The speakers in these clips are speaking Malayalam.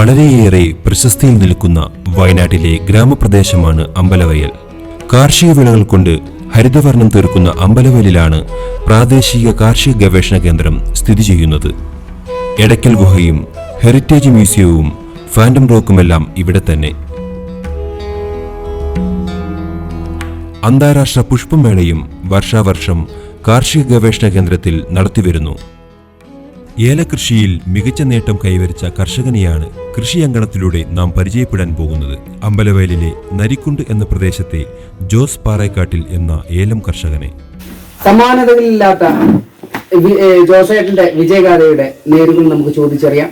വളരെയേറെ പ്രശസ്തിയിൽ നിൽക്കുന്ന വയനാട്ടിലെ ഗ്രാമപ്രദേശമാണ് അമ്പലവയൽ. കാർഷിക വിളകൾ കൊണ്ട് ഹരിതവർണം തീർക്കുന്ന അമ്പലവയലിലാണ് പ്രാദേശിക കാർഷിക ഗവേഷണ കേന്ദ്രം സ്ഥിതി ചെയ്യുന്നത്. എടയ്ക്കൽ ഗുഹയും ഹെറിറ്റേജ് മ്യൂസിയവും ഫാൻഡം റോക്കുമെല്ലാം ഇവിടെ തന്നെ. അന്താരാഷ്ട്ര പുഷ്പമേളയും വർഷാവർഷം കാർഷിക ഗവേഷണ കേന്ദ്രത്തിൽ നടത്തിവരുന്നു. ഏലകൃഷിയിൽ മികച്ച നേട്ടം കൈവരിച്ച കർഷകനെയാണ് കൃഷിയങ്കണത്തിലൂടെ നാം പരിചയപ്പെടാൻ പോകുന്നത്. അമ്പലവയലിലെ നരിക്കുണ്ട് എന്ന പ്രദേശത്തെ ജോസ് പാറേക്കാട്ടിൽ എന്ന ഏലം കർഷകനെ. സമാനതകളില്ലാത്ത ജോസേട്ടന്റെ വിജയഗാഥയുടെ നേരുകൾ നമുക്ക് ചോദിച്ചറിയാം.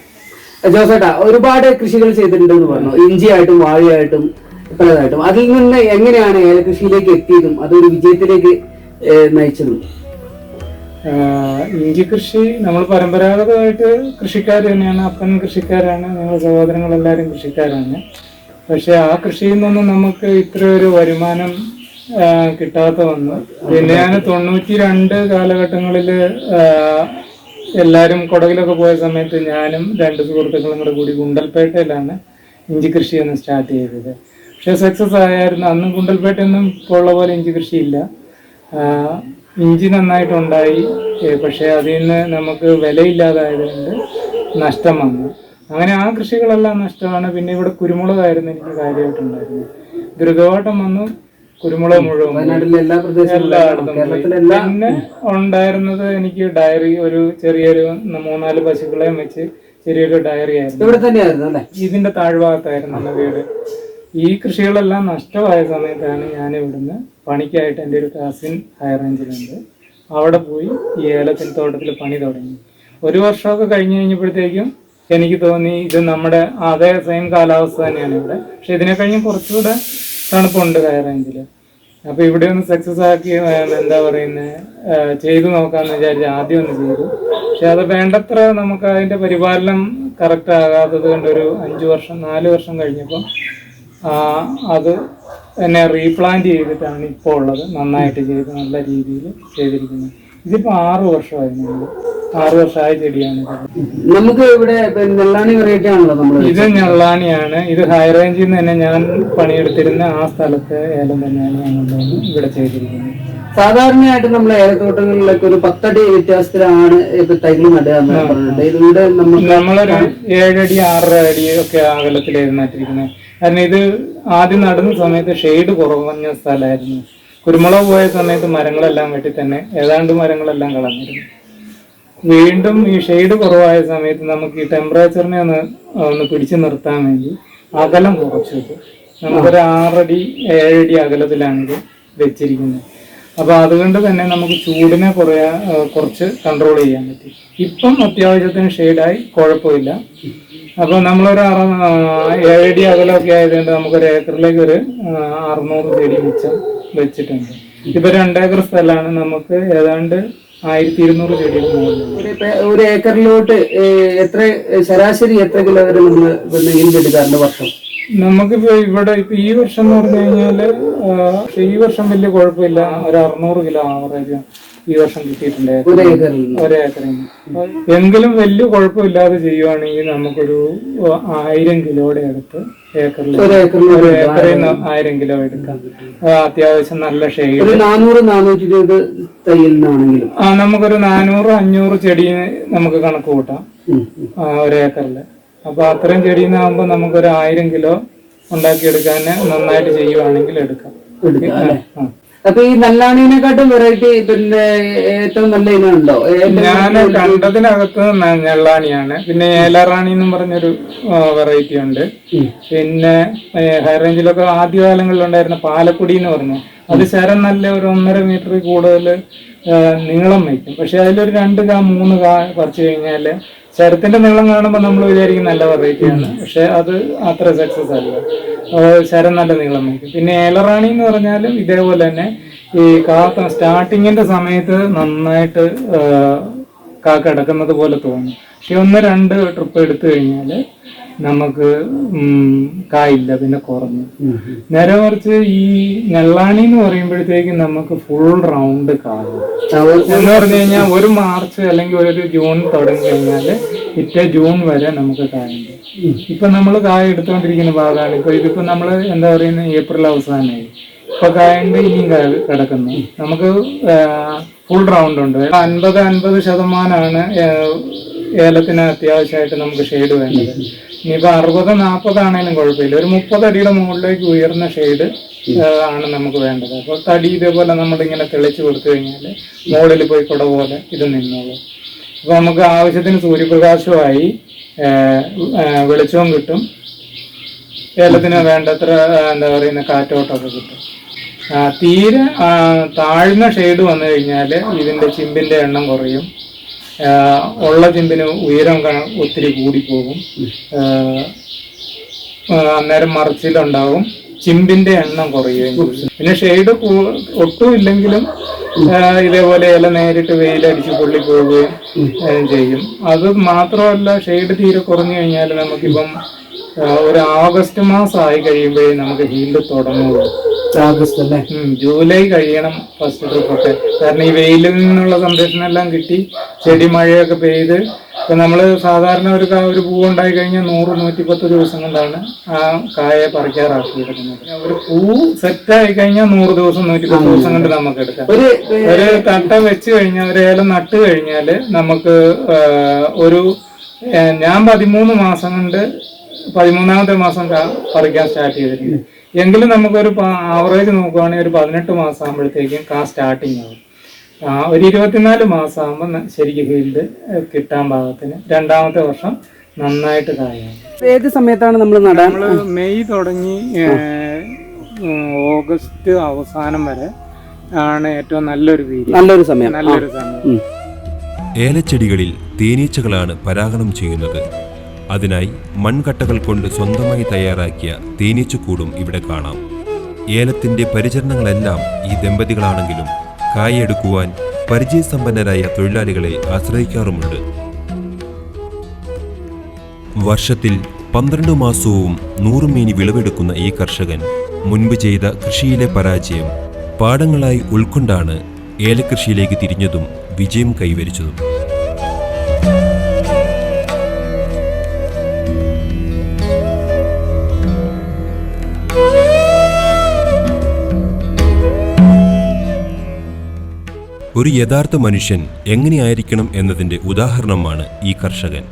ജോസേട്ടാ ഒരുപാട് കൃഷികൾ ചെയ്തിട്ടുണ്ട് എന്ന് പറഞ്ഞു. ഇഞ്ചിയായിട്ടും വാഴയായിട്ടും പലതായിട്ടും. അതിൽ നിന്ന് എങ്ങനെയാണ് ഏലകൃഷിയിലേക്ക് എത്തിയതും അതൊരു വിജയത്തിലേക്ക് നയിച്ചതും? ഇഞ്ചി കൃഷി നമ്മൾ പരമ്പരാഗതമായിട്ട് കൃഷിക്കാർ തന്നെയാണ്. അപ്പൻ കൃഷിക്കാരാണ്. ഞങ്ങൾ സഹോദരങ്ങളെല്ലാവരും കൃഷിക്കാരാണ്. പക്ഷെ ആ കൃഷിയിൽ നിന്നൊന്നും നമുക്ക് ഇത്ര ഒരു വരുമാനം കിട്ടാത്ത വന്നു. പിന്നെ ഞാൻ തൊണ്ണൂറ്റി രണ്ട് കാലഘട്ടങ്ങളിൽ എല്ലാവരും കുടകിലൊക്കെ പോയ സമയത്ത് ഞാനും രണ്ട് സുഹൃത്തുക്കളും കൂടെ കൂടി ഗുണ്ടൽപേട്ടയിലാണ് ഇഞ്ചി കൃഷി ഒന്ന് സ്റ്റാർട്ട് ചെയ്തത്. പക്ഷെ സക്സസ് ആയായിരുന്നു. അന്നും ഗുണ്ടൽപേട്ടയൊന്നും ഇപ്പോൾ ഉള്ള പോലെ ഇഞ്ചി കൃഷിയില്ല. ഇഞ്ചി നന്നായിട്ടുണ്ടായി. പക്ഷെ അതിൽ നിന്ന് നമുക്ക് വിലയില്ലാതായതുകൊണ്ട് നഷ്ടം വന്നു. അങ്ങനെ ആ കൃഷികളെല്ലാം നഷ്ടമാണ്. പിന്നെ ഇവിടെ കുരുമുളകായിരുന്നു എനിക്ക് കാര്യമായിട്ടുണ്ടായിരുന്നു ദ്രുതോട്ടം വന്നു. കുരുമുളക് മുഴുവൻ എല്ലായിടത്തും പിന്നെ ഉണ്ടായിരുന്നത് എനിക്ക് ഡയറി ഒരു ചെറിയൊരു മൂന്നാൽ പശുക്കളെയും വെച്ച് ചെറിയൊരു ഡയറി ആയിരുന്നു. ഇവിടെ തന്നെയായിരുന്നു അല്ലെ? ഇതിന്റെ താഴ്ഭാഗത്തായിരുന്നു വീട്. ഈ കൃഷികളെല്ലാം നഷ്ടമായ സമയത്താണ് ഞാൻ ഇവിടുന്ന് പണിക്കായിട്ട് എന്റെ ഒരു കസിൻ ഹയർ റേഞ്ചിലുണ്ട് അവിടെ പോയി ഈ ഏലത്തിൻ തോട്ടത്തിൽ പണി തുടങ്ങി. ഒരു വർഷമൊക്കെ കഴിഞ്ഞ് കഴിഞ്ഞപ്പോഴത്തേക്കും എനിക്ക് തോന്നി ഇത് നമ്മുടെ അതേ സെയിം കാലാവസ്ഥ തന്നെയാണ് ഇവിടെ. പക്ഷെ ഇതിനെ കഴിഞ്ഞ് കുറച്ചുകൂടെ തണുപ്പുണ്ട് ഹയർ റേഞ്ചിൽ അപ്പൊ ഇവിടെ ഒന്ന് സക്സസ് ആക്കി എന്താ പറയുന്നത് ചെയ്തു നോക്കാന്ന് വിചാരിച്ച് ആദ്യം ഒന്ന് ചെയ്തു. പക്ഷെ അത് വേണ്ടത്ര നമുക്ക് അതിന്റെ പരിപാലനം കറക്റ്റ് ആകാത്തത് കൊണ്ട് ഒരു അഞ്ചു വർഷം നാല് വർഷം കഴിഞ്ഞപ്പോൾ അത് എന്നെ റീപ്ലാന്റ് ചെയ്തിട്ടാണ് ഇപ്പോൾ ഉള്ളത്. നന്നായിട്ട് ചെയ്ത് നല്ല രീതിയിൽ ചെയ്തിരിക്കുന്നത്. ഇതിപ്പോ ആറ് വർഷമായിരുന്നു ആറ് വർഷമായ ചെടിയാണ്. നമുക്ക് ഇവിടെ വെറൈറ്റി ആണല്ലോ നമ്മൾ ഇത് ഞെള്ളാണിയാണ്. ഇത് ഹൈ റേഞ്ചിൽ നിന്ന് തന്നെ ഞാൻ പണിയെടുത്തിരുന്ന ആ സ്ഥലത്തെ ഏലം തന്നെയാണ് ഞാൻ ഇവിടെ ചെയ്തിരിക്കുന്നത്. സാധാരണയായിട്ട് നമ്മൾ ഏലത്തോട്ടങ്ങളിലൊക്കെ ഒരു പത്തടി വ്യത്യാസത്തിലാണ് ഇപ്പൊ തൈകൾ നടുക എന്ന് പറഞ്ഞിട്ടുണ്ട് ഇതിലൂടെ നമുക്ക് നമ്മളൊരു ഏഴടി ആറര അടി ഒക്കെ അകലത്തിൽ നട്ടിരിക്കുന്നത് കാരണം ഇത് ആദ്യം നടുന്ന സമയത്ത് ഷെയ്ഡ് കുറവഞ്ഞ സ്ഥലമായിരുന്നു. കുരുമുളക് പോയ സമയത്ത് മരങ്ങളെല്ലാം വെട്ടി തന്നെ ഏതാണ്ട് മരങ്ങളെല്ലാം കളഞ്ഞിരുന്നു. വീണ്ടും ഈ ഷെയ്ഡ് കുറവായ സമയത്ത് നമുക്ക് ഈ ടെമ്പറേച്ചറിനെ ഒന്ന് ഒന്ന് പിടിച്ചു നിർത്താൻ വേണ്ടി അകലം കുറച്ചു. നമുക്കൊരു ആറടി ഏഴടി അകലത്തിലാണ് ഇത് വെച്ചിരിക്കുന്നത് അപ്പൊ അതുകൊണ്ട് തന്നെ നമുക്ക് ചൂടിനെ കുറേ കുറച്ച് കൺട്രോൾ ചെയ്യാൻ പറ്റി. ഇപ്പം അത്യാവശ്യത്തിന് ഷെയ്ഡായി കുഴപ്പമില്ല. അപ്പൊ നമ്മളൊരു അറ ഏഴടി അകലമൊക്കെ ആയതുകൊണ്ട് നമുക്കൊരു ഏക്കറിലേക്ക് ഒരു അറുന്നൂറ് ചെടി മിച്ചം വെച്ചിട്ടുണ്ട്. ഇപ്പൊ രണ്ടേക്കർ സ്ഥലമാണ് നമുക്ക് ഏതാണ്ട് ആയിരത്തി ഇരുന്നൂറ് ചെടി ഒരു ഏക്കറിലോട്ട് എത്ര ശരാശരി എത്ര കിലോ വരെ നമ്മൾ എടുക്കാറുണ്ട് വർഷം? നമുക്കിപ്പോ ഇവിടെ ഇപ്പൊ ഈ വർഷം എന്ന് പറഞ്ഞു കഴിഞ്ഞാൽ ഈ വർഷം വലിയ കുഴപ്പമില്ല. ഒരു അറുന്നൂറ് കിലോ ആവറേജ് ഈ വർഷം കിട്ടിയിട്ടുണ്ട്. ഒരു ഏക്കറിൽ നിന്ന്. ഒരേക്കറിൽ എങ്കിലും വലിയ കുഴപ്പമില്ലാതെ ചെയ്യുവാണെങ്കിൽ നമുക്കൊരു ആയിരം കിലോയുടെ അടുത്ത് ഏക്കറിൽ ഒരു ഏക്കറിൽ ആയിരം കിലോ എടുക്കാം. അത്യാവശ്യം നല്ല ഷെയ്ഡ്. നാനൂറ് നാനൂറ്റി ഇരുപത് തയ്യൽ ആ നമുക്കൊരു നാനൂറ് അഞ്ഞൂറ് ചെടി നമുക്ക് കണക്ക് കൂട്ടാം. ഒരേക്കറിൽ അപ്പൊ അത്രയും ചെടിയിൽ നിന്നാകുമ്പോൾ നമുക്കൊരു ആയിരം കിലോ ഉണ്ടാക്കിയെടുക്കാൻ നന്നായിട്ട് ചെയ്യുവാണെങ്കിൽ എടുക്കാം. അപ്പൊ ഈ നല്ലാണിനെക്കാട്ടും വെറൈറ്റി പിന്നെ ഏറ്റവും നല്ല ഇനുണ്ടോ ഞാൻ കണ്ടതിനകത്ത് ഞെള്ളാണിയാണ്. പിന്നെ ഏലറാണി എന്നും പറഞ്ഞൊരു വെറൈറ്റി ഉണ്ട്. പിന്നെ ഹൈ റേഞ്ചിലൊക്കെ ആദ്യകാലങ്ങളിൽ ഉണ്ടായിരുന്ന പാലക്കുടി എന്ന് പറഞ്ഞു. അത് ശരം നല്ല ഒരു ഒന്നര മീറ്റർ കൂടുതൽ നീളം വയ്ക്കും. പക്ഷെ അതിലൊരു രണ്ട് കാ മൂന്ന് കാ പറിച്ചു കഴിഞ്ഞാൽ ശരത്തിന്റെ നീളം കാണുമ്പോൾ നമ്മൾ വിചാരിക്കും നല്ല വെറൈറ്റിയാണ് പക്ഷെ അത് അത്ര സക്സസ് അല്ല. ശരം നല്ല നീളം വയ്ക്കും. പിന്നെ ഏലറാണി എന്ന് പറഞ്ഞാലും ഇതേപോലെ തന്നെ ഈ കാ സ്റ്റാർട്ടിങ്ങിന്റെ സമയത്ത് നന്നായിട്ട് കാക്ക കിടക്കുന്നത് പോലെ തോന്നും. പക്ഷെ ഒന്ന് രണ്ട് ട്രിപ്പ് എടുത്തു കഴിഞ്ഞാൽ നമുക്ക് കായില്ല പിന്നെ കുറഞ്ഞു. നേരെ മറിച്ച് ഈ നെള്ളാണി എന്ന് പറയുമ്പോഴത്തേക്കും നമുക്ക് ഫുൾ റൗണ്ട് കാണും. എന്ന് പറഞ്ഞു കഴിഞ്ഞാൽ ഒരു മാർച്ച് അല്ലെങ്കിൽ ഒരു ജൂൺ തുടങ്ങി കഴിഞ്ഞാൽ ഇറ്റ ജൂൺ വരെ നമുക്ക് കായുണ്ട് ഇപ്പൊ നമ്മൾ കായ എടുത്തുകൊണ്ടിരിക്കുന്ന ഭാഗമാണ് ഇപ്പൊ ഇതിപ്പോ നമ്മൾ എന്താ പറയുന്നത് ഏപ്രിൽ അവസാനമായി ഇപ്പൊ കായുണ്ട് ഇനിയും കിടക്കുന്നു. നമുക്ക് ഫുൾ റൗണ്ട് ഉണ്ട്. അൻപത് അൻപത് ശതമാനമാണ് ഏലത്തിന് അത്യാവശ്യമായിട്ട് നമുക്ക് ഷെയ്ഡ് വേണ്ടത്. ഇനിയിപ്പോ അറുപത് നാൽപ്പതാണേലും കുഴപ്പമില്ല. ഒരു മുപ്പത് അടിയുടെ മുകളിലേക്ക് ഉയർന്ന ഷെയ്ഡ് ആണ് നമുക്ക് വേണ്ടത്. അപ്പോൾ തടി ഇതേപോലെ നമ്മളിങ്ങനെ തെളിച്ച് കൊടുത്തു കഴിഞ്ഞാൽ മുകളിൽ പോയി കുട പോലെ ഇത് നിന്നോളൂ. അപ്പോൾ നമുക്ക് ആവശ്യത്തിന് സൂര്യപ്രകാശമായി വെളിച്ചവും കിട്ടും. ഏലത്തിന് വേണ്ടത്ര എന്താ പറയുന്ന കാറ്റോട്ടമൊക്കെ കിട്ടും. തീരെ താഴ്ന്ന ഷെയ്ഡ് വന്നു കഴിഞ്ഞാൽ ഇതിന്റെ ചിമ്പിന്റെ എണ്ണം കുറയും. ഉള്ള ചിമ്പിന് ഉയരം ഒത്തിരി കൂടിപ്പോകും. അന്നേരം മറിച്ചിലുണ്ടാവും ചിമ്പിന്റെ എണ്ണം കുറയുകയും പിന്നെ ഷെയ്ഡ് ഒട്ടും ഇല്ലെങ്കിലും ഇതേപോലെ ഇല നേരിട്ട് വെയിലടിച്ച് പൊള്ളി പോവുകയും ചെയ്യും. അത് മാത്രമല്ല ഷെയ്ഡ് തീരെ കുറഞ്ഞു കഴിഞ്ഞാൽ നമുക്കിപ്പം ഒരു ആഗസ്റ്റ് മാസം ആയി കഴിയുമ്പോഴേ നമുക്ക് ഹീൽഡ് തുടങ്ങുള്ളൂ ആഗസ്റ്റ് അല്ലേ? ജൂലൈ കഴിയണം ഫസ്റ്റ് ട്രിപ്പ് ഒക്കെ. കാരണം ഈ വെയിലിൽ നിന്നുള്ള സംരക്ഷണം എല്ലാം കിട്ടി. ചെടി മഴയൊക്കെ പെയ്ത്. ഇപ്പൊ നമ്മൾ സാധാരണ ഒരു ഒരു പൂ ഉണ്ടായി കഴിഞ്ഞാൽ നൂറ് നൂറ്റിപ്പത്ത് ദിവസം കൊണ്ടാണ് ആ കായ പറിക്കാറാക്കി എടുക്കുന്നത് ഒരു പൂ സെറ്റ് ആയി കഴിഞ്ഞാൽ നൂറ് ദിവസം നൂറ്റിപ്പത്ത് ദിവസം കൊണ്ട് നമുക്ക് എടുക്കാം. ഒരു തട്ട വെച്ച് കഴിഞ്ഞാൽ ഒരു ഏലം നട്ട് കഴിഞ്ഞാൽ നമുക്ക് ഒരു ഞാൻ പതിമൂന്ന് മാസം കൊണ്ട് പതിമൂന്നാമത്തെ മാസം പറിക്കാൻ സ്റ്റാർട്ട് ചെയ്തിട്ടുണ്ട്. എങ്കിലും നമുക്കൊരു ആവറേജ് നോക്കുവാണെങ്കിൽ ഒരു പതിനെട്ട് മാസം ആകുമ്പോഴത്തേക്കും കാ സ്റ്റാർട്ടിങ് ആവും. ഒരു ഇരുപത്തിനാല് മാസം ആകുമ്പോൾ ശരിക്കും ഫീൽഡ് കിട്ടാൻ പാകത്തിന് രണ്ടാമത്തെ വർഷം നന്നായിട്ട് കായാണ്. ഏത് സമയത്താണ് നമ്മൾ നടാൻ? മെയ് തുടങ്ങി ഓഗസ്റ്റ് അവസാനം വരെ ആണ് ഏറ്റവും നല്ലൊരു വീര്യം നല്ലൊരു സമയം. നല്ലൊരു സമയം. ഏലച്ചെടികളിൽ തേനീച്ചകളാണ് പരാഗണം ചെയ്യുന്നത്. അതിനായി മൺകട്ടകൾ കൊണ്ട് സ്വന്തമായി തയ്യാറാക്കിയ തേനീച്ചക്കൂടും ഇവിടെ കാണാം. ഏലത്തിന്റെ പരിചരണങ്ങളെല്ലാം ഈ ദമ്പതികളാണെങ്കിലും കായെടുക്കുവാൻ പരിചയസമ്പന്നരായ തൊഴിലാളികളെ ആശ്രയിക്കാറുമുണ്ട്. വർഷത്തിൽ പന്ത്രണ്ട് മാസവും നൂറുമേനി വിളവെടുക്കുന്ന ഈ കർഷകൻ മുൻപ് ചെയ്ത കൃഷിയിലെ പരാജയം പാടങ്ങളായി ഉൾക്കൊണ്ടാണ് ഏലക്കൃഷിയിലേക്ക് തിരിഞ്ഞതും വിജയം കൈവരിച്ചതും. ഒരു യഥാർത്ഥ മനുഷ്യൻ എങ്ങനെയായിരിക്കണം എന്നതിന്റെ ഉദാഹരണമാണ് ഈ കർഷകൻ.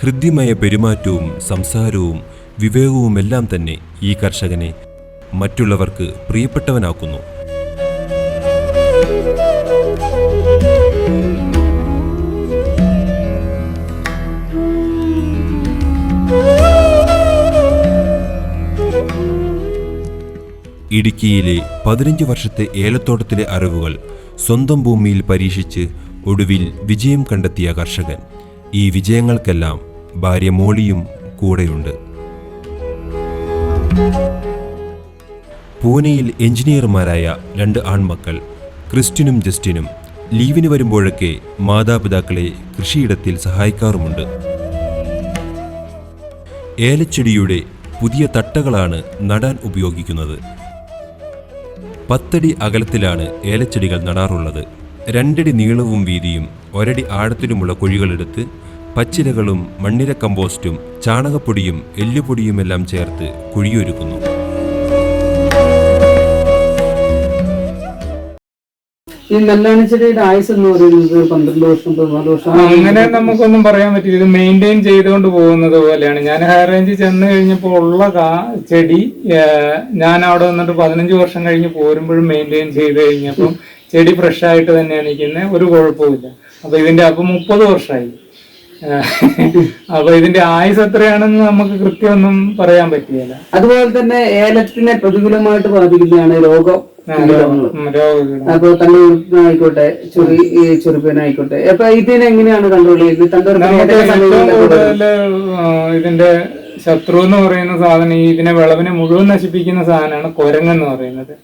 ഹൃദ്യമായ പെരുമാറ്റവും സംസാരവും വിവേകവുമെല്ലാം തന്നെ ഈ കർഷകനെ മറ്റുള്ളവർക്ക് പ്രിയപ്പെട്ടവനാക്കുന്നു. ഇടുക്കിയിലെ പതിനഞ്ച് വർഷത്തെ ഏലത്തോട്ടത്തിലെ അറിവുകൾ സ്വന്തം ഭൂമിയിൽ പരീക്ഷിച്ച് ഒടുവിൽ വിജയം കണ്ടെത്തിയ കർഷകൻ. ഈ വിജയങ്ങൾക്കെല്ലാം ഭാര്യ മോളിയും കൂടെയുണ്ട്. പൂനെയിൽ എഞ്ചിനീയർമാരായ രണ്ട് ആൺമക്കൾ ക്രിസ്റ്റിനും ജസ്റ്റിനും ലീവിന് വരുമ്പോഴൊക്കെ മാതാപിതാക്കളെ കൃഷിയിടത്തിൽ സഹായിക്കാറുമുണ്ട്. ഏലച്ചെടിയുടെ പുതിയ തട്ടകളാണ് നടാൻ ഉപയോഗിക്കുന്നത്. പത്തടി അകലത്തിലാണ് ഏലച്ചെടികൾ നടാറുള്ളത്. രണ്ടടി നീളവും വീതിയും ഒരടി ആഴത്തിലുമുള്ള കുഴികളെടുത്ത് പച്ചിലകളും മണ്ണിര കമ്പോസ്റ്റും ചാണകപ്പൊടിയും എല്ലുപൊടിയുമെല്ലാം ചേർത്ത് കുഴിയൊരുക്കുന്നു. ഈ നെല്ലാണിച്ചെടിയുടെ ആയുസ് എന്ന് പറയുന്നത് പന്ത്രണ്ട് വർഷം പതിനാല് വർഷം അങ്ങനെ നമുക്കൊന്നും പറയാൻ പറ്റില്ല. ഇത് മെയിന്റെയിൻ ചെയ്തുകൊണ്ട് പോകുന്നത് പോലെയാണ്. ഞാൻ ഹൈ റേഞ്ചിൽ ചെന്ന് കഴിഞ്ഞപ്പോൾ ഉള്ള കാ ചെടി ഞാൻ അവിടെ വന്നിട്ട് പതിനഞ്ച് വർഷം കഴിഞ്ഞ് പോരുമ്പോഴും മെയിന്റെയിൻ ചെയ്ത് കഴിഞ്ഞപ്പം ചെടി ഫ്രഷ് ആയിട്ട് തന്നെയാണ് ഇരിക്കുന്നത് ഒരു കുഴപ്പമില്ല അപ്പൊ ഇതിന്റെ അപ്പൊ മുപ്പത് വർഷമായി. അപ്പൊ ഇതിന്റെ ആയുസ് എത്രയാണെന്ന് നമുക്ക് കൃത്യമൊന്നും പറയാൻ പറ്റിയല്ല അതുപോലെ തന്നെ ഏലത്തിനെ പ്രതികൂലമായിട്ട് ബാധിക്കുന്നതാണ് രോഗം. അപ്പൊ തണ്ടുപിടിപ്പിനായിക്കോട്ടെ ചൊറി ഈ ചൊറിപ്പിനായിക്കോട്ടെ അപ്പൊ ഇതിനെ എങ്ങനെയാണ് കൺട്രോൾ ചെയ്യുന്നത് ഇതിന്റെ ശത്രു എന്ന് പറയുന്ന സാധനം ഇതിനെ വിളവിനെ മുഴുവൻ നശിപ്പിക്കുന്ന സാധനമാണ് കുരങ്ങെന്ന് പറയുന്നത്.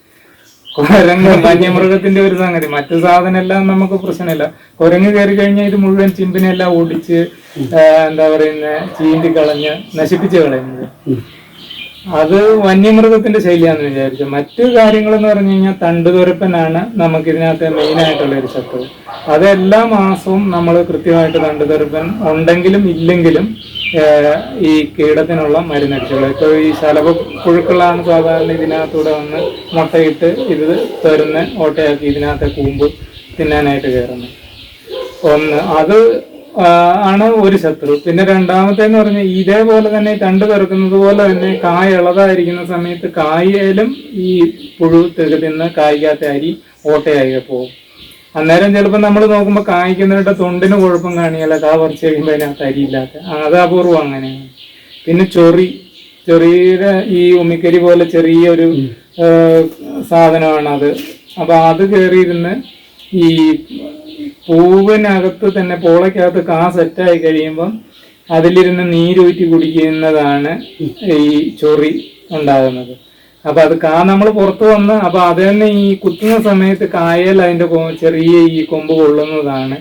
കുരങ്ങ് വന്യമൃഗത്തിന്റെ ഒരു സംഗതി. മറ്റു സാധനം എല്ലാം നമുക്ക് പ്രശ്നമില്ല. കുരങ്ങ് കയറി കഴിഞ്ഞാൽ ഇത് മുഴുവൻ ചിമ്പിനെല്ലാം ഓടിച്ച് എന്താ പറയുന്ന ചീന്തി കളഞ്ഞ് നശിപ്പിച്ചു കളയുന്നത്. അത് വന്യമൃഗത്തിന്റെ ശൈലിയാന്ന് വിചാരിച്ചു. മറ്റു കാര്യങ്ങൾ എന്ന് പറഞ്ഞു കഴിഞ്ഞാൽ തണ്ടുതുരപ്പനാണ് നമുക്ക് ഇതിനകത്ത് മെയിൻ ആയിട്ടുള്ള ഒരു ശത്രു അത് എല്ലാ മാസവും നമ്മൾ കൃത്യമായിട്ട് തണ്ടുതുരപ്പൻ ഉണ്ടെങ്കിലും ഇല്ലെങ്കിലും ഈ കീടത്തിനുള്ള മരുന്നടിച്ചുകൾ ഇപ്പോൾ ഈ ശലഭ പുഴുക്കളാണ് സാധാരണ ഇതിനകത്തൂടെ വന്ന് മുട്ടയിട്ട് ഇത് തരുന്ന ഓട്ടയാക്കി ഇതിനകത്തെ കൂമ്പ് തിന്നാനായിട്ട് കയറുന്നത്. ഒന്ന് അത് ആണ് ഒരു ശത്രു. പിന്നെ രണ്ടാമത്തെ എന്ന് പറഞ്ഞാൽ ഇതേപോലെ തന്നെ തണ്ട് തുറക്കുന്നത് പോലെ തന്നെ കായ ഇളതായിരിക്കുന്ന സമയത്ത് കായയിലും ഈ പുഴു തിക തിന്ന് കായ്ക്കാത്ത അരി ഓട്ടയായി പോകും. അന്നേരം ചിലപ്പോൾ നമ്മൾ നോക്കുമ്പോൾ കായ്ക്കുന്നവരുടെ തൊണ്ടിന് കുഴപ്പം കാണിയല്ല കാ കുറച്ച് കഴിയുമ്പോൾ അതിനകത്ത് അരിയില്ലാത്ത അത് അപൂർവം അങ്ങനെയാണ്. പിന്നെ ചൊറി ചെറിയ ഈ ഉമ്മിക്കരി പോലെ ചെറിയൊരു സാധനമാണത്. അപ്പൊ അത് കയറിയിരുന്ന് ഈ പൂവിനകത്ത് തന്നെ പോളയ്ക്കകത്ത് കാ സെറ്റായി കഴിയുമ്പം അതിലിരുന്ന് നീരൂറ്റി കുടിക്കുന്നതാണ് ഈ ചൊറി ഉണ്ടാകുന്നത്. അപ്പൊ അത് കാ നമ്മൾ പുറത്തു വന്ന് അപ്പൊ അത് തന്നെ ഈ കുത്തുന്ന സമയത്ത് കായൽ അതിന്റെ ചെറിയ ഈ കൊമ്പ് കൊള്ളുന്നതാണ്.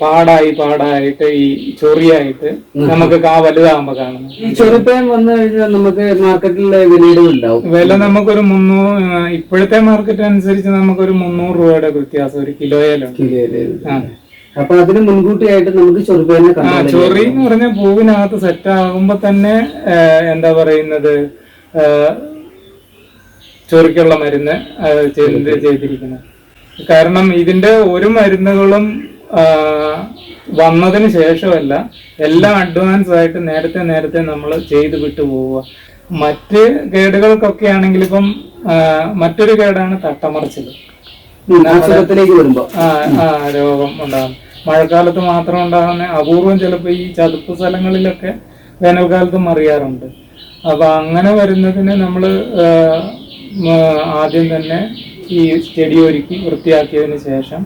പാടായി പാടായിട്ട് ഈ ചൊറിയായിട്ട് നമുക്ക് കാ വലുതാകുമ്പോ കാണുന്നത്. ഈ ചൊറിപ്പയം വന്നു കഴിഞ്ഞാൽ നമുക്ക് മാർക്കറ്റിലെ വിലയിലും ഉണ്ടാവും. വില നമുക്കൊരു മുന്നൂറ് ഇപ്പോഴത്തെ മാർക്കറ്റ് അനുസരിച്ച് നമുക്കൊരു മുന്നൂറ് രൂപയുടെ വ്യത്യാസം ഒരു കിലോയിലുണ്ട്. അപ്പൊ അതിന് മുൻകൂട്ടിയായിട്ട് നമുക്ക് കണ്ടു ചൊറി എന്ന് പറഞ്ഞാൽ പൂവിനകത്ത് സെറ്റ് ആകുമ്പോ തന്നെ എന്താ പറയുന്നത് ചൊറിക്കുള്ള മരുന്ന് ചെയ്തിരിക്കുന്നത്. കാരണം ഇതിന്റെ ഒരു മരുന്നുകളും വന്നതിന് ശേഷമല്ല എല്ലാം അഡ്വാൻസ് ആയിട്ട് നേരത്തെ നേരത്തെ നമ്മൾ ചെയ്ത് വിട്ടു പോവുക. മറ്റ് കേടുകൾക്കൊക്കെ ആണെങ്കിൽ ഇപ്പം മറ്റൊരു കേടാണ് തട്ടമറിച്ചത്. രോഗം ഉണ്ടാകും. മഴക്കാലത്ത് മാത്രം ഉണ്ടാകുന്ന അപൂർവം ചിലപ്പോൾ ഈ ചതുപ്പ് സ്ഥലങ്ങളിലൊക്കെ വേനൽക്കാലത്തും മറിയാറുണ്ട്. അപ്പൊ അങ്ങനെ വരുന്നതിന് നമ്മൾ ആദ്യം തന്നെ ഈ ചെടി ഒരുക്കി വൃത്തിയാക്കിയതിന് ശേഷം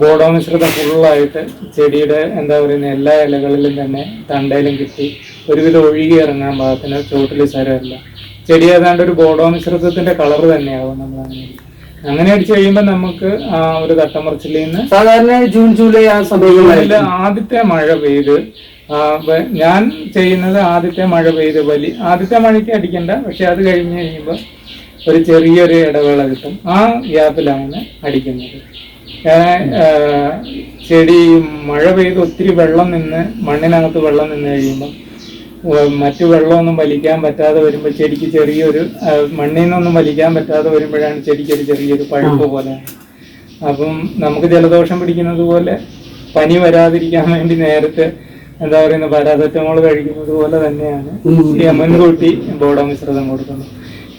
ബോഡോ മിശ്രിതം ഫുള്ളായിട്ട് ചെടിയുടെ എന്താ പറയുന്ന എല്ലാ ഇലകളിലും തന്നെ തണ്ടയിലും കിട്ടി. ഒരുവിധം ഒഴുകി ഇറങ്ങാൻ പാകത്തിന് ചുവട്ടിൽ സ്ഥലമില്ല ചെടി ഏതാണ്ട് ഒരു ബോഡോ മിശ്രിതത്തിന്റെ കളർ തന്നെയാവും നമ്മൾ അങ്ങനെ. അങ്ങനെ അടിച്ചു കഴിയുമ്പോൾ നമുക്ക് ആ ഒരു തട്ടമറിച്ചിൽ നിന്ന് സാധാരണ ജൂൺ ജൂലൈ ആ സമയങ്ങളിൽ ആദ്യത്തെ മഴ പെയ്ത് ഞാൻ ചെയ്യുന്നത് ആദ്യത്തെ മഴ പെയ്ത് വലി ആദ്യത്തെ മഴയ്ക്ക് അടിക്കണ്ട പക്ഷെ അത് കഴിഞ്ഞ് കഴിയുമ്പോൾ ഒരു ചെറിയൊരു ഇടവേള കിട്ടും. ആ ഗ്യാപ്പിലാണ് അടിക്കുന്നത്. ചെടി മഴ പെയ്ത് ഒത്തിരി വെള്ളം നിന്ന് മണ്ണിനകത്ത് വെള്ളം നിന്ന് കഴിയുമ്പോൾ ഉം, മറ്റു വെള്ളമൊന്നും വലിക്കാൻ പറ്റാതെ വരുമ്പോൾ ചെടിക്ക് ചെറിയൊരു മണ്ണിൽ നിന്നൊന്നും വലിക്കാൻ പറ്റാതെ വരുമ്പോഴാണ് ചെടിക്കൊരു ചെറിയൊരു പഴുപ്പ് പോലെ. അപ്പം നമുക്ക് ജലദോഷം പിടിക്കുന്നത് പോലെ പനി വരാതിരിക്കാൻ വേണ്ടി നേരത്തെ എന്താ പറയുന്ന പാരാസെറ്റമോൾ കഴിക്കുന്നത് പോലെ തന്നെയാണ് ഈ മുൻകൂട്ടി ബോഡോ മിശ്രിതം കൊടുക്കുന്നത്.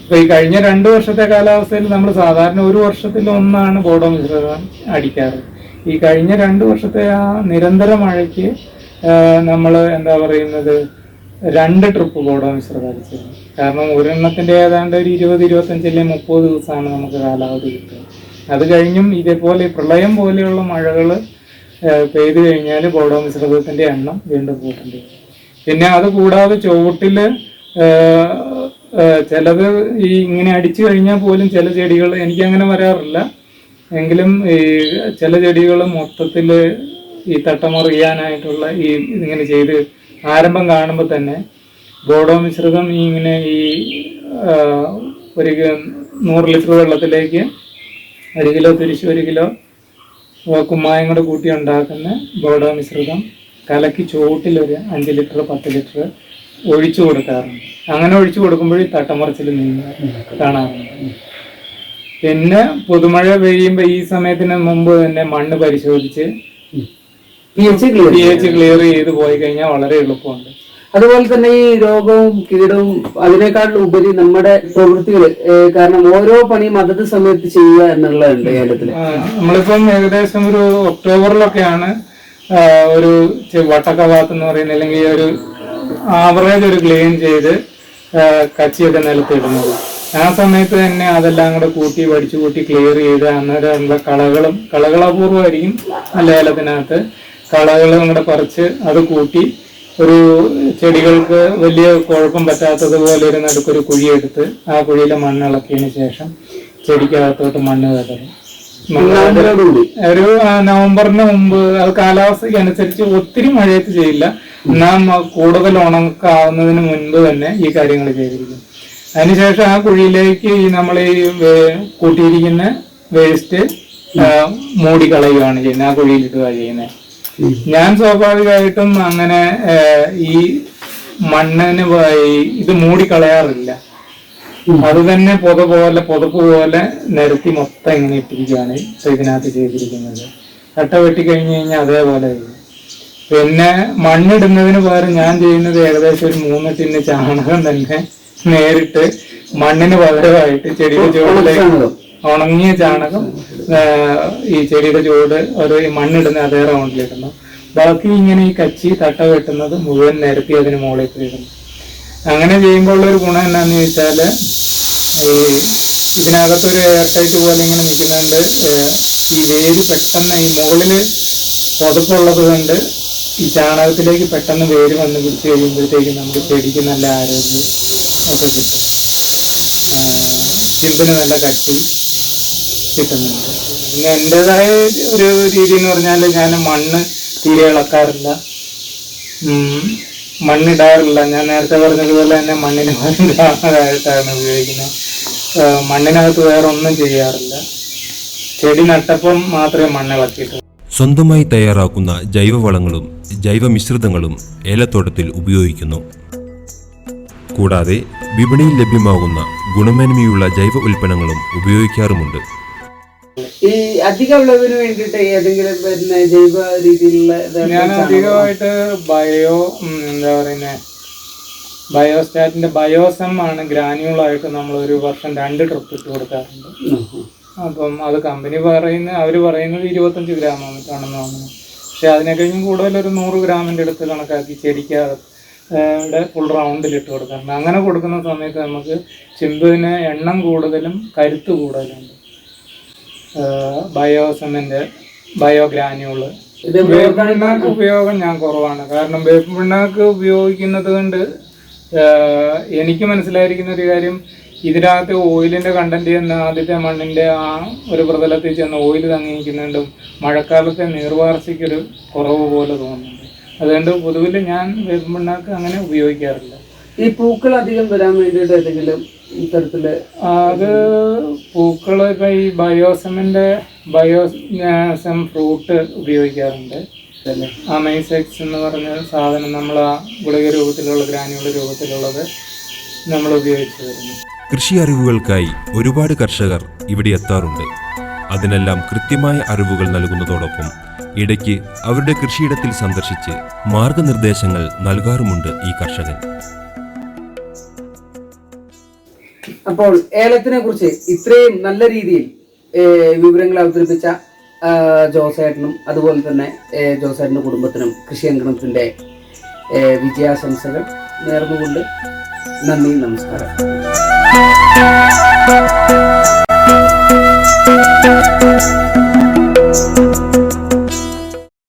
ഇപ്പൊ ഈ കഴിഞ്ഞ രണ്ടു വർഷത്തെ കാലാവസ്ഥയിൽ നമ്മൾ സാധാരണ ഒരു വർഷത്തിൽ ഒന്നാണ് ബോഡോ മിശ്രിതം അടിക്കാറ്. ഈ കഴിഞ്ഞ രണ്ടു വർഷത്തെ ആ നിരന്തര മഴയ്ക്ക് നമ്മൾ എന്താ പറയുന്നത് രണ്ട് ട്രിപ്പ് ബോഡോ മിശ്രിതം അടിച്ചിരുന്നു കാരണം ഒരെണ്ണത്തിന്റെ ഏതാണ്ട് ഒരു ഇരുപത് ഇരുപത്തഞ്ച് അല്ലെങ്കിൽ മുപ്പത് ദിവസമാണ് നമുക്ക് കാലാവധി കിട്ടുക അത് കഴിഞ്ഞും ഇതേപോലെ പ്രളയം പോലെയുള്ള മഴകൾ പെയ്തു കഴിഞ്ഞാൽ ബോഡോ മിശ്രിതത്തിന്റെ എണ്ണം വീണ്ടും കൂട്ടേണ്ടി വരും പിന്നെ അത് കൂടാതെ ചുവട്ടിൽ ചിലത് ഈ ഇങ്ങനെ അടിച്ചു കഴിഞ്ഞാൽ പോലും ചില ചെടികൾ എനിക്ക് അങ്ങനെ വരാറില്ല. എങ്കിലും ഈ ചില ചെടികൾ മൊത്തത്തിൽ ഈ തട്ടമറിയാനായിട്ടുള്ള ഈ ഇങ്ങനെ ചെയ്ത് ആരംഭം കാണുമ്പോൾ തന്നെ ബോഡോ മിശ്രിതം ഈ ഇങ്ങനെ ഈ ഒരു നൂറ് ലിറ്റർ വെള്ളത്തിലേക്ക് ഒരു കിലോ തിരിച്ച് ഒരു കിലോ കുമ്മായം കൂടെ കൂട്ടി ഉണ്ടാക്കുന്ന ബോഡോ മിശ്രിതം കലക്കി ചുവട്ടിൽ ഒരു അഞ്ച് ലിറ്റർ പത്ത് ലിറ്റർ ഒഴിച്ചു കൊടുക്കാറുണ്ട്. അങ്ങനെ ഒഴിച്ചു കൊടുക്കുമ്പോൾ തട്ടമറിച്ചിൽ നിന്ന് കാണാറുണ്ട്. പിന്നെ പുതുമഴ പെയ്യുമ്പോൾ ഈ സമയത്തിന് മുമ്പ് തന്നെ മണ്ണ് പരിശോധിച്ച് പി എച്ച് ക്ലിയർ ചെയ്ത് പോയി കഴിഞ്ഞാൽ വളരെ എളുപ്പമുണ്ട്. അതുപോലെ തന്നെ ഈ രോഗവും കീടവും അതിനേക്കാളും ഉപരി നമ്മുടെ പ്രവൃത്തികൾ കാരണം ഓരോ പണിയും അതത് സമയത്ത് ചെയ്യുക എന്നുള്ളതുണ്ട് കേരളത്തിൽ നമ്മളിപ്പം ഏകദേശം ഒരു ഒക്ടോബറിലൊക്കെയാണ് ഒരു വട്ടക്കവാത്ത് എന്ന് പറയുന്ന അല്ലെങ്കിൽ ഒരു ആവറേജ് ഒരു ക്ലീൻ ചെയ്ത് കച്ചിയൊക്കെ നിലത്തിടുന്നത്. ആ സമയത്ത് തന്നെ അതെല്ലാം കൂടെ കൂട്ടി വടിച്ചു കൂട്ടി ക്ലിയർ ചെയ്ത് അന്നേരം ഉള്ള കളകളും കളകളപൂർവമായിരിക്കും നല്ല ഏലത്തിനകത്ത് കളകളും കൂടെ പറിച്ച് അത് കൂട്ടി ഒരു ചെടികൾക്ക് വലിയ കുഴപ്പം പറ്റാത്തതുപോലെ ഒരു നടുക്കൊരു കുഴിയെടുത്ത് ആ കുഴിയിലെ മണ്ണിളക്കിയതിന് ശേഷം ചെടിക്കകത്തോട്ട് മണ്ണ് കയറും ഒരു നവംബറിന് മുമ്പ് അത് കാലാവസ്ഥയ്ക്ക് അനുസരിച്ച് ഒത്തിരി മഴയത്ത് ചെയ്യില്ല. മ- കൂടുതൽ ഉണക്കാവുന്നതിന് മുൻപ് തന്നെ ഈ കാര്യങ്ങൾ ചെയ്തിരിക്കും. അതിനുശേഷം ആ കുഴിയിലേക്ക് ഈ നമ്മൾ ഈ കൂട്ടിയിരിക്കുന്ന വേസ്റ്റ് മൂടിക്കളയുകയാണ് ചെയ്യുന്നത്. ആ കുഴിയിലിടുക ചെയ്യുന്നത്. ഞാൻ സ്വാഭാവികമായിട്ടും അങ്ങനെ ഈ മണ്ണിന് ഇത് മൂടിക്കളയാറില്ല അത് തന്നെ പുത പോലെ പുതപ്പ് പോലെ നിരത്തി മൊത്തം ഇങ്ങനെ ഇട്ടിരിക്കുകയാണ് ഇതിനകത്ത് ചെയ്തിരിക്കുന്നത്. കട്ട വെട്ടി കഴിഞ്ഞു കഴിഞ്ഞാൽ അതേപോലെ. പിന്നെ മണ്ണിടുന്നതിന് പകരം ഞാൻ ചെയ്യുന്നത് ഏകദേശം ഒരു മൂന്ന് ടിന്ന് ചാണകം തന്നെ നേരിട്ട് മണ്ണിന് പകരമായിട്ട് ചെടിയുടെ ചുവട്ടിലേക്ക് ചാണകം. ഉണങ്ങിയ ചാണകം ഈ ചെടിയുടെ ചുവട് ഒരു മണ്ണിടുന്ന അതേ റൗണ്ടിലിടുന്നു ബാക്കി ഇങ്ങനെ ഈ കച്ചി തട്ട വെട്ടുന്നത് മുഴുവൻ നിരത്തി അതിന് മുകളിലേക്ക് ഇടുന്നു. അങ്ങനെ ചെയ്യുമ്പോൾ ഉള്ള ഒരു ഗുണം എന്താന്ന് ചോദിച്ചാൽ ഈ ഇതിനകത്തൊരു എയർ ടൈറ്റ് പോലെ ഇങ്ങനെ നിൽക്കുന്നുണ്ട്. ഈ വേര് പെട്ടെന്ന് ഈ മുകളിൽ പുതപ്പുള്ളത് കൊണ്ട് ഈ ചാണകത്തിലേക്ക് പെട്ടെന്ന് വേര് വന്ന് പിടിച്ച് കഴിയുമ്പോഴത്തേക്കും നമുക്ക് ചെടിക്ക് നല്ല ആരോഗ്യം ഒക്കെ കിട്ടും. ചിമ്പിന് നല്ല കട്ടി കിട്ടുന്നുണ്ട്. പിന്നെ എന്റെതായ ഒരു രീതി എന്ന് പറഞ്ഞാൽ ഞാൻ മണ്ണ് തീരെ ഇളക്കാറില്ല. മണ്ണിടാറില്ല ഞാൻ നേരത്തെ പറഞ്ഞതുപോലെ തന്നെ മണ്ണിന് മണ്ണായിട്ടാണ് ഉപയോഗിക്കുന്നത്. മണ്ണിനകത്ത് വേറെ ഒന്നും ചെയ്യാറില്ല. ചെടി നട്ടപ്പം മാത്രമേ മണ്ണ് ഇളക്കിയിട്ടുള്ളൂ. സ്വന്തമായി തയ്യാറാക്കുന്ന ജൈവവളങ്ങളും ജൈവ മിശ്രിതങ്ങളും ഏലത്തോട്ടത്തിൽ ഉപയോഗിക്കുന്നു. കൂടാതെ വിപണിയിൽ ലഭ്യമാകുന്ന ഗുണമേന്മയുള്ള ജൈവ ഉൽപ്പന്നങ്ങളും ഉപയോഗിക്കാറുമുണ്ട്. ഈ അധിക വിളവിന് വേണ്ടിയിട്ട് ഏതെങ്കിലും പിന്നെ ജൈവ രീതിയിലുള്ള ഞാൻ അധികമായിട്ട് ബയോ എന്താ പറയുന്നത് ബയോസ്റ്റാറ്റിന്റെ ബയോസം ആണ് ഗ്രാനുകളായിട്ട് നമ്മൾ ഒരു വർഷം രണ്ട് ട്രിപ്പ് ഇട്ട് കൊടുക്കാറുണ്ട്. അപ്പം അത് കമ്പനി പറയുന്ന അവർ പറയുന്നത് ഇരുപത്തഞ്ച് ഗ്രാമാണെന്ന് തോന്നുന്നു. പക്ഷെ അതിനെക്കഴിഞ്ഞും കൂടുതൽ ഒരു നൂറ് ഗ്രാമിന്റെ അടുത്ത് കണക്കാക്കി ചെടിക്ക് ടെ ഫുൾ റൗണ്ടിൽ ഇട്ട് കൊടുക്കാറുണ്ട് അങ്ങനെ കൊടുക്കുന്ന സമയത്ത് നമുക്ക് ചിമ്പിന് എണ്ണം കൂടുതലും കരുത്ത് കൂടുതലുണ്ട്. ബയോസെമിന്റെ ബയോ ഗ്രാന്യൂൾ ഇത് വേപ്പ് പിണ്ണാക്ക് ഉപയോഗം ഞാൻ കുറവാണ്. കാരണം വേപ്പ് പിണ്ണാക്ക് ഉപയോഗിക്കുന്നത് കൊണ്ട് എനിക്ക് മനസ്സിലായിരിക്കുന്ന ഒരു കാര്യം ഇതിനകത്ത് ഓയിലിന്റെ കണ്ടന്റ് ചെന്ന് ആദ്യത്തെ മണ്ണിന്റെ ആ ഒരു പ്രതലത്തിൽ ചെന്ന് ഓയിൽ തങ്ങിയിരിക്കുന്നുണ്ട്. മഴക്കാലത്തെ നീർവാർച്ചയ്ക്കൊരു കുറവ് പോലെ തോന്നുന്നുണ്ട്. അതുകൊണ്ട് പൊതുവിൽ ഞാൻ വേപ്പണ്ണാക്ക് അങ്ങനെ ഉപയോഗിക്കാറില്ല. ഈ പൂക്കൾ അധികം വരാൻ വേണ്ടിയിട്ട് ഏതെങ്കിലും ഇത്തരത്തിൽ അത് പൂക്കൾ ഇപ്പൊ ഈ ബയോസമിന്റെ ബയോസം ഫ്രൂട്ട് ഉപയോഗിക്കാറുണ്ട്. ആ അമൈസെക്സ് എന്ന് പറഞ്ഞ സാധനം നമ്മൾ ആ ഗുളിക രൂപത്തിലുള്ള ഗ്രാനുകൾ രൂപത്തിലുള്ളത് നമ്മൾ ഉപയോഗിച്ചു വരുന്നു. കൃഷി അറിവുകൾക്കായി ഒരുപാട് കർഷകർ ഇവിടെ എത്താറുണ്ട്. അതിനെല്ലാം കൃത്യമായ അറിവുകൾ നൽകുന്നതോടൊപ്പം ഇടയ്ക്ക് അവരുടെ കൃഷിയിടത്തിൽ സന്ദർശിച്ച് മാർഗനിർദ്ദേശങ്ങൾ നൽകാറുമുണ്ട് ഈ കർഷകൻ. അപ്പോൾ ഏലത്തിനെ കുറിച്ച് ഇത്രയും നല്ല രീതിയിൽ വിവരങ്ങൾ അവതരിപ്പിച്ച ജോസേട്ടനും അതുപോലെ തന്നെ ജോസേട്ടന്റെ കുടുംബത്തിനും കൃഷി അങ്കണത്തിന്റെ വിജയാശംസകൾ നേർന്നുകൊണ്ട് നന്ദി നമസ്കാരം. Thank you.